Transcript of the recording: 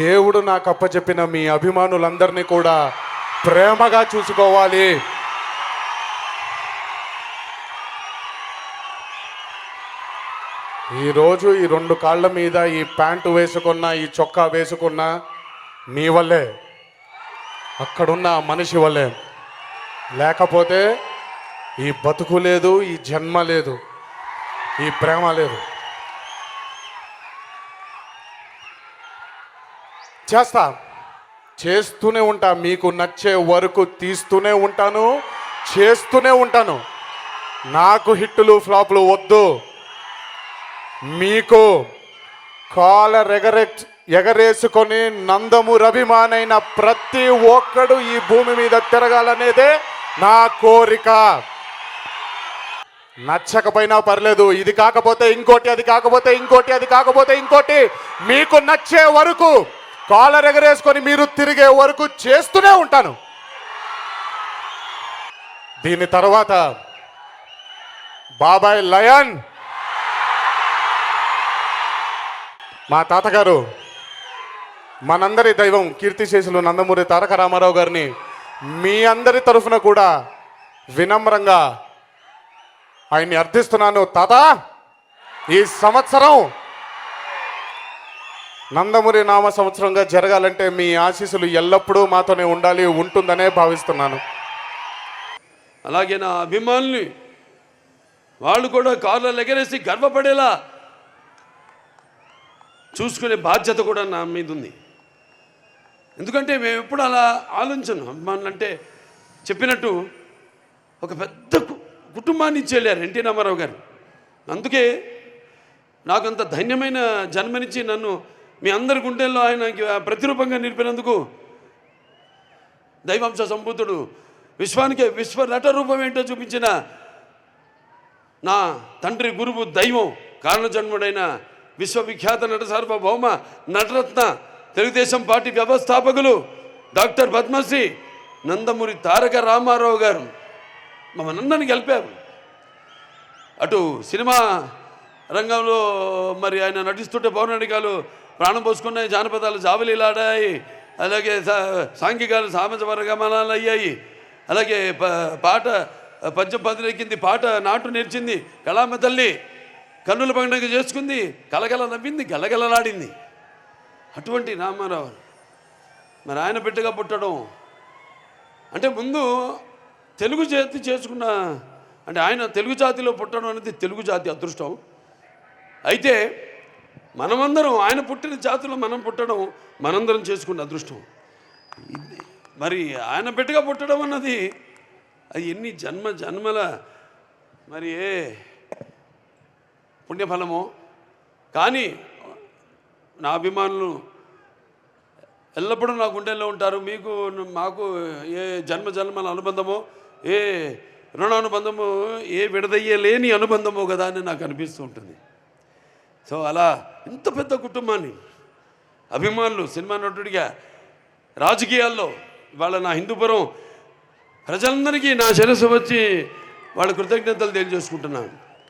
దేవుడు నాకు అప్పచెప్పిన మీ అభిమానులందరినీ కూడా ప్రేమగా చూసుకోవాలి. ఈరోజు ఈ రెండు కాళ్ళ మీద ఈ ప్యాంటు వేసుకున్న ఈ చొక్కా వేసుకున్న మీ వల్లే అక్కడున్న మనిషి వల్లే. లేకపోతే ఈ బతుకు లేదు ఈ జన్మ లేదు ఈ ప్రేమ లేదు. చేస్తా. చేస్తూనే ఉంటా. మీకు నచ్చే వరకు తీస్తూనే ఉంటాను. చేస్తూనే ఉంటాను. నాకు హిట్టులు ఫ్లాపులు వద్దు. మీకు కాలర్ ఎగరే ఎగరేసుకొని నందము రభిమానైన ప్రతి ఒక్కడు ఈ భూమి మీద తిరగాలనేదే నా కోరిక. నచ్చకపోయినా పర్లేదు. ఇది కాకపోతే ఇంకోటి అది కాకపోతే ఇంకోటి అది కాకపోతే ఇంకోటి. మీకు నచ్చే వరకు కాలర్ ఎగరేసుకొని మీరు తిరిగే వరకు చేస్తూనే ఉంటాను. దీని తర్వాత బాబాయ్ లయన్. మా తాతగారు మనందరి దైవం కీర్తిశేషులు నందమూరి తారక రామారావు గారిని మీ అందరి తరఫున కూడా వినమ్రంగా ఆయన్ని అర్థిస్తున్నాను తాత ఈ సంవత్సరం నందమూరి నామ సంవత్సరంగా జరగాలంటే మీ ఆశీస్సులు ఎల్లప్పుడూ మాతోనే ఉండాలి ఉంటుందనే భావిస్తున్నాను. అలాగే నా అభిమానుల్ని వాళ్ళు కూడా కార్లలో ఎగరేసి గర్వపడేలా చూసుకునే బాధ్యత కూడా నా మీద ఉంది ఎందుకంటే మేము ఎప్పుడు అలా ఆలోచన అభిమానులు అంటే చెప్పినట్టు ఒక పెద్ద కుటుంబాన్ని ఇచ్చి వెళ్ళారు ఎన్టీ రామారావు గారు. అందుకే నాకంత ధన్యమైన జన్మనిచ్చి నన్ను మీ అందరి గుండెల్లో ఆయనకి ప్రతిరూపంగా నిలిపినందుకు దైవాంశ సంభూతుడు విశ్వానికి విశ్వ నట రూపం ఏంటో చూపించిన నా తండ్రి గురువు దైవం కారణజన్ముడైన విశ్వవిఖ్యాత నట సార్వభౌమ నటరత్న తెలుగుదేశం పార్టీ వ్యవస్థాపకులు డాక్టర్ పద్మశ్రీ నందమూరి తారక రామారావు గారు. మమ్మల్ని గెలిపారు అటు సినిమా రంగంలో మరి ఆయన నటిస్తుంటే పౌరాణికాలు ప్రాణం పోసుకున్నాయి జానపదాలు జాబలీలాడాయి అలాగే సా- సాంఘికాలు సామాజ వర్గమనాలు అయ్యాయి. అలాగే పాట పద్యం పదిలెక్కింది పాట నాటు నేర్చింది కళామ తల్లి కన్నుల పండుగ చేసుకుంది కలగల నవ్వింది గలగలలాడింది. అటువంటి రామారావు మరి ఆయన బిడ్డగా పుట్టడం. అంటే ముందు తెలుగు జాతి చేసుకున్న అంటే ఆయన తెలుగు జాతిలో పుట్టడం అనేది తెలుగు జాతి అదృష్టం. అయితే మనమందరం ఆయన పుట్టిన జాతులు మనం పుట్టడం మనందరం చేసుకున్న అదృష్టం. మరి ఆయన బిడ్డగా పుట్టడం అన్నది అది ఎన్ని జన్మ జన్మల మరి ఏ పుణ్యఫలమో. కానీ నా అభిమానులు ఎల్లప్పుడూ నా గుండెల్లో ఉంటారు. మీకు మాకు ఏ జన్మ జన్మల అనుబంధమో ఏ రుణానుబంధము ఏ విడదయ్యే లేని అనుబంధమో కదా అని నాకు అనిపిస్తూ ఉంటుంది. సో అలా ఇంత పెద్ద కుటుంబాన్ని అభిమానులు సినిమా నటుడిగా రాజకీయాల్లో వాళ్ళ నా హిందూపురం ప్రజలందరికీ నా శిరస్సు వచ్చి వాళ్ళ కృతజ్ఞతలు తెలియజేసుకుంటున్నాను.